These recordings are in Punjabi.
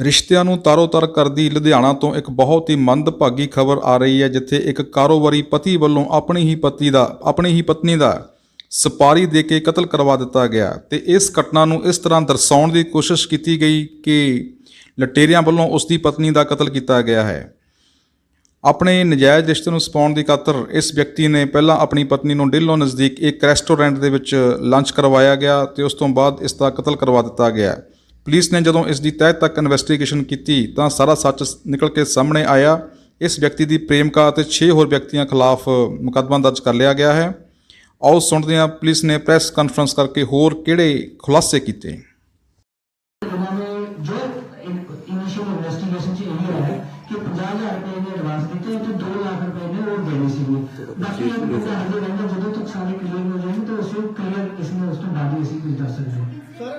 ਰਿਸ਼ਤਿਆਂ ਨੂੰ ਤਾਰੋ-ਤਾਰ ਕਰਦੀ ਲੁਧਿਆਣਾ ਤੋਂ ਇੱਕ ਬਹੁਤ ਹੀ ਮੰਦਭਾਗੀ ਖਬਰ ਆ ਰਹੀ ਹੈ, ਜਿੱਥੇ ਇੱਕ ਕਾਰੋਬਾਰੀ ਪਤੀ ਵੱਲੋਂ ਆਪਣੀ ਹੀ ਪਤੀ ਦਾ, ਆਪਣੀ ਹੀ ਪਤਨੀ ਦਾ ਸਪਾਰੀ ਦੇ ਕੇ ਕਤਲ ਕਰਵਾ ਦਿੱਤਾ ਗਿਆ ਤੇ ਇਸ ਘਟਨਾ ਨੂੰ ਇਸ ਤਰ੍ਹਾਂ ਦਰਸਾਉਣ ਦੀ ਕੋਸ਼ਿਸ਼ ਕੀਤੀ ਗਈ ਕਿ ਲਟੇਰਿਆਂ ਵੱਲੋਂ ਉਸ ਦੀ ਪਤਨੀ ਦਾ ਕਤਲ ਕੀਤਾ ਗਿਆ ਹੈ। ਆਪਣੇ ਨਜਾਇਜ਼ ਰਿਸ਼ਤੇ ਨੂੰ ਸਪਾਉਣ ਦੀ ਖਾਤਰ ਇਸ ਵਿਅਕਤੀ ਨੇ ਪਹਿਲਾਂ ਆਪਣੀ ਪਤਨੀ ਨੂੰ ਡਿੱਲੋਂ ਨਜ਼ਦੀਕ ਇੱਕ ਰੈਸਟੋਰੈਂਟ ਦੇ ਵਿੱਚ ਲੰਚ ਕਰਵਾਇਆ ਗਿਆ ਤੇ ਉਸ ਤੋਂ ਬਾਅਦ ਇਸ ਦਾ ਕਤਲ ਕਰਵਾ ਦਿੱਤਾ ਗਿਆ ਪੁਲਿਸ ਨੇ ਜਦੋਂ ਇਸ ਦੀ ਤਹਿ ਤੱਕ ਇਨਵੈਸਟੀਗੇਸ਼ਨ ਕੀਤੀ ਤਾਂ ਸਾਰਾ ਸੱਚ ਨਿਕਲ ਕੇ ਸਾਹਮਣੇ ਆਇਆ। ਇਸ ਵਿਅਕਤੀ ਦੀ ਪ੍ਰੇਮਿਕਾ ਅਤੇ 6 ਹੋਰ ਵਿਅਕਤੀਆਂ ਖਿਲਾਫ ਮੁਕੱਦਮਾ ਦਰਜ ਕਰ ਲਿਆ ਗਿਆ ਹੈ। ਆਓ ਸੁਣਦੇ ਹਾਂ ਪੁਲਿਸ ਨੇ ਪ੍ਰੈਸ ਕਾਨਫਰੰਸ ਕਰਕੇ ਹੋਰ ਕਿਹੜੇ ਖੁਲਾਸੇ ਕੀਤੇ? ਸਾਰੀ ਕਲੀਅਰ ਹੋ ਜਾਏਗੀ ਤਾਂ ਉਸ ਨੂੰ ਕਲੀਅਰ ਇਸ ਨੂੰ ਉਸ ਤੋਂ ਬਾਅਦ ਅਸੀਂ ਕੁਝ ਦੱਸ ਸਕਦੇ ਹਾਂ। ਸਰ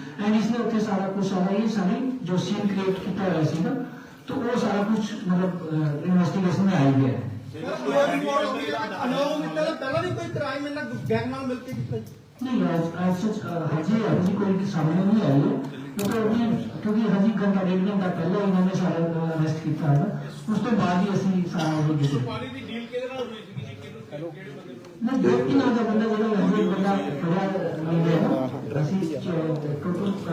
اینڈ اس لیے سارا کچھ آ ہے یہ ساری جو سین کریٹ کیا ہوا سی نا تو وہ سارا کچھ مطلب انویسٹیگیشن میں آئی گیا ہے۔ سامنے نہیں آئی مطلب ڈیڑھ کیا بندہ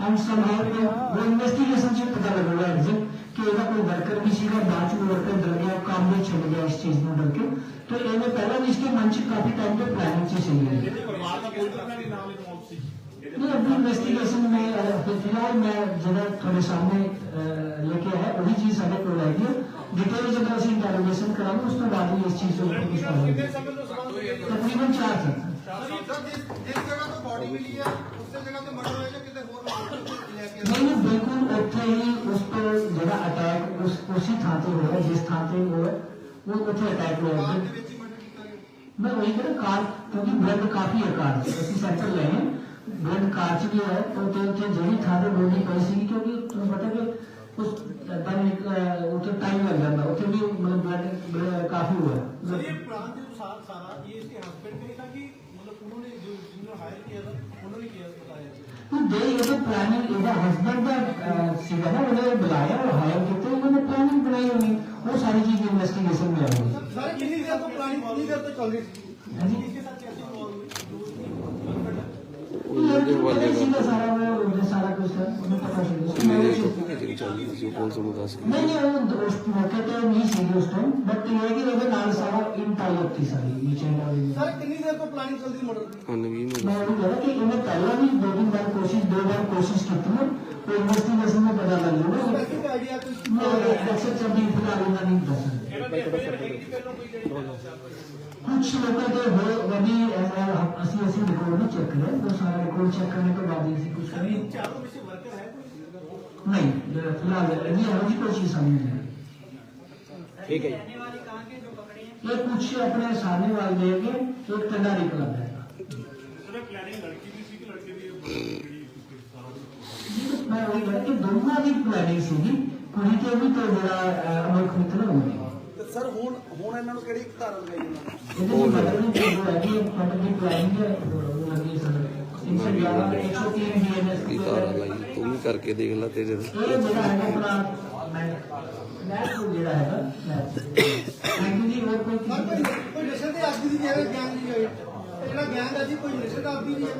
And somehow, you know, the investigation سے پتا لگا ہوا ہے کہ یہ کوئی ورکر بھی سیدھا بعد میں ورکر ڈر گیا کام میں چل گیا اس چیز میں ڈر کے تو یہ پہلا اس کے من کافی ٹائم پہ پلاننگ سے چلی ہے۔ نہیں اپنی انویسٹیگیشن میں فی میں جگہ تھوڑے سامنے لے کے آیا وہی چیز سارے کو لائے گی۔ ڈیٹیل جگہ سے انٹروگیشن کرا اس کے بعد ہی اس چیز کو تقریباً چار تھے نہیں بالکل اتنے ہی اس پر جگہ اٹیک اسی تھان سے ہوا جس تھان سے ہوا وہ اتنے اٹیک ہوا میں وہی کہہ رہا کار کیونکہ بلڈ کافی ہے کار سے سینٹر لے ہیں بلڈ کار سے بھی ہے تو جہی تھان سے بولی پڑی سی کیونکہ تم پتہ کہ اس اتنے ٹائم لگ جاتا اتنے بھی بلڈ کافی ہوا ہے سر، یہ پلان جو سارا یہ اس کے ہسبینڈ کا ہی کہ ਦੇ ਇਹਦਾ ਪਲਾਨਿੰਗ ਇਹਦਾ ਹਸਬੰਡ ਦਾ ਸੀਗਾ ਨਾ ਉਹਨੇ ਬੁਲਾਇਆ ਉਹ ਹਾਇਰ ਕੀਤੇ ਉਹਨੇ ਪਲਾਨਿੰਗ ਬਣਾਈ ਹੋਣੀ ਉਹ ਸਾਰੀ ਚੀਜ਼ ਇਨਵੈਸਟੀਗੇਸ਼ਨ ਮੈਂ ਆਉਂਦੀ ਸਰ ਕਿੰਨੀ ਦੇਰ ਤੋਂ ਪਲਾਨਿੰਗ ਕਿੰਨੀ ਦੇਰ ਤੋਂ ਚੱਲ ਰਹੀ ਸੀ? ਬੰਦੇ ਦਾ ਸਾਰਾ ਉਹ ਸਾਰਾ ਕੁਝ ਉਹਨੂੰ ਪਤਾ ਸੀ ਮੇਰੇ ਚੁੱਪ ਜਿਹੜੀ ਚੱਲਦੀ ਸੀ ਉਹ ਕੌਣ ਸਾਨੂੰ ਦੱਸ ਨਹੀਂ ਨਹੀਂ ਉਹ ਉਸ ਮੌਕੇ ਤੇ ਨਹੀਂ ਸੀ ਉਸ ਟਾਈਮ ਬਟ ਇਹ ਹੈ ਕਿ ਉਹਦੇ ਨਾਲ ਸਾਰਾ ਇਨ ਟਾਈਪ ਸੀ ਸਾਰੀ ਇਹ ਚੈਨਲ ਸਰ ਕਿੰਨੀ ਦੇਰ ਤੋਂ ਪਲਾਨਿੰਗ ਚੱਲਦੀ ਮਰਡਰ ਦੀ? ਹਾਂ ਨਵੀਂ ਮੈਂ ਉਹ ਕਹਿੰਦਾ ਕਿ ਇਹਨੇ ਪਹਿਲਾਂ ਵੀ ਦੋ ਤਿੰਨ ਵਾਰ ਕੋਸ਼ਿਸ਼ ਦੋ ਵਾਰ ਕੋਸ਼ਿਸ਼ ਕੀਤੀ ਨਾ ਕੋਈ ਇਨਵੈਸਟੀਗੇਸ਼ਨ ਦਾ ਪਤਾ ਲੱਗ ਗਿਆ ਨਾ ਆਈਡੀਆ ਕੁਝ ਨਹੀਂ ਦੱਸ ਸਕਦੇ ਨਹੀਂ ਪਤਾ ਨਹੀਂ ਦੱਸ ਸਕਦੇ کچھ لوگوں کے وہی اسی اسی ریکارڈ بھی چیک کرے تو سارا ریکارڈ چیک کرنے کے بعد ایسی کچھ کریں نہیں فی الحال ابھی ہماری کوئی چیز سامنے ہے۔ ٹھیک ہے۔ یہ کچھ اپنے سامنے والے دیں گے تو ایک کنڈاری کلب گا میں وہی کہ دونوں کی پلاننگ سی کڑی کے بھی تو میرا امر خطرہ ہوئے۔ ਸਰ ਹੁਣ ਹੁਣ ਇਹਨਾਂ ਨੂੰ ਕਿਹੜੀ ਧਾਰਾ ਲਗਾਈ ਉਹਨਾਂ ਇਹਦੇ ਵਿੱਚ ਮਤਲਬ ਨਹੀਂ ਜੋ ਹੈ ਕਿ ਫਟ ਦੀ ਪਲਾਨਿੰਗ ਹੈ। ਉਹ ਲੱਗੀ ਸਰ 311 103 ਡੀਐਨਐਸ ਕੀ ਤਾਰਾ ਲਾਈ ਤੂੰ ਵੀ ਕਰਕੇ ਦੇਖ ਲੈ ਤੇਰੇ ਤੇ। ਕੋਈ ਸਰ ਕਿਸੇ ਕੋਈ ਕੋਈ ਨਸ਼ੇ ਦੇ ਆਦੀ ਦੀ ਜਿਹੜਾ ਗੈਂਗ ਨਹੀਂ ਹੋਈ ਜਿਹੜਾ ਗੈਂਗ ਹੈ ਜੀ ਕੋਈ ਨਸ਼ੇ ਦਾ ਆਦੀ ਨਹੀਂ ਹੈ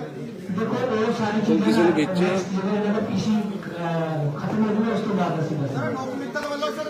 ਦੇਖੋ ਉਹ ਸਾਰੀ ਚੀਜ਼ਾਂ ਕਿਸੇ ਨੂੰ ਵੇਚਿਆ? ਜਿਹੜਾ ਜਿਹੜਾ ਪੀਸੀ ਖਤਮ ਹੋ ਗਿਆ ਉਸ ਤੋਂ ਬਾਅਦ ਅਸੀਂ ਸਰ ਦੱਸਾਂਗੇ ਲੋਕ ਮਿੱਤਰ ਵੱਲੋਂ ਸਰ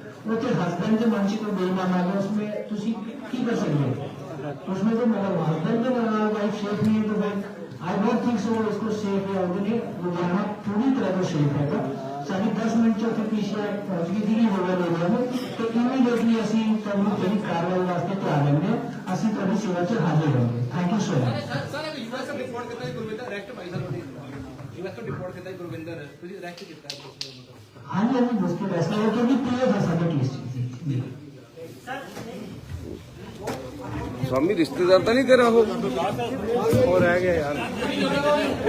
तो हस्बैंड के मन से कोई बेईमान आ गया उसमें तुसी की कर सकते हो उसमें तो मेरा हस्बैंड के वाइफ सेफ नहीं है तो मैं आई डोंट थिंक सो इसको सेफ है ਉਹਦੇ ਲਈ ਲੁਧਿਆਣਾ ਪੂਰੀ ਤਰ੍ਹਾਂ ਤੋਂ ਸੇਫ ਹੈਗਾ ਸਾਡੀ 10 ਮਿੰਟ ਚ ਉੱਥੇ ਪੀਸੀਆਰ ਪਹੁੰਚ ਗਈ ਸੀ ਹੋ ਗਿਆ ਲੋਕਾਂ ਨੂੰ ਤੇ ਇਮੀਡੀਏਟਲੀ ਅਸੀਂ ਤੁਹਾਨੂੰ ਜਿਹੜੀ ਕਾਰਵਾਈ ਵਾਸਤੇ ਤਿਆਰ ਰਹਿੰਦੇ ਹਾਂ ਅਸੀਂ ਤੁਹਾਡੀ ਸੇਵਾ 'ਚ ਹਾਜ਼ਰ ਹੋਵਾਂਗੇ thank you so much sir ਇਹ ਯੂਐਸ ਤੋਂ ਰਿਪੋਰਟ ਕੀਤਾ ਹੈ ਗੁਰਵਿੰਦਰ ਅਰੈਸਟ ਭਾਈ ਸਾਹਿਬ ਨੇ ਯੂਐਸ ਤੋਂ ਰਿਪੋਰਟ ਕੀਤਾ ਹੈ ਗੁਰਵਿੰਦਰ ਤੁਸੀਂ ਅਰੈਸਟ ਕੀਤਾ ਹੈ ਉਸ ਨੂੰ ਮਤਲਬ ਹਾਂਜੀ ਹਾਂਜੀ ਦੋਸਤੋ ਫੈਸਲਾ ਹੋ ਕਿਉਂਕਿ ਪੀਏ ਦਾ ਸਾਡਾ ਕੇਸ ਸੀ ਸਵਾਮੀ ਰਿਸ਼ਤੇਦਾਰ ਤਾਂ ਨਹੀਂ ਤੇਰਾ ਉਹ ਉਹ ਰਹਿ ਗਿਆ ਯਾਰ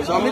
ਸਵਾਮੀ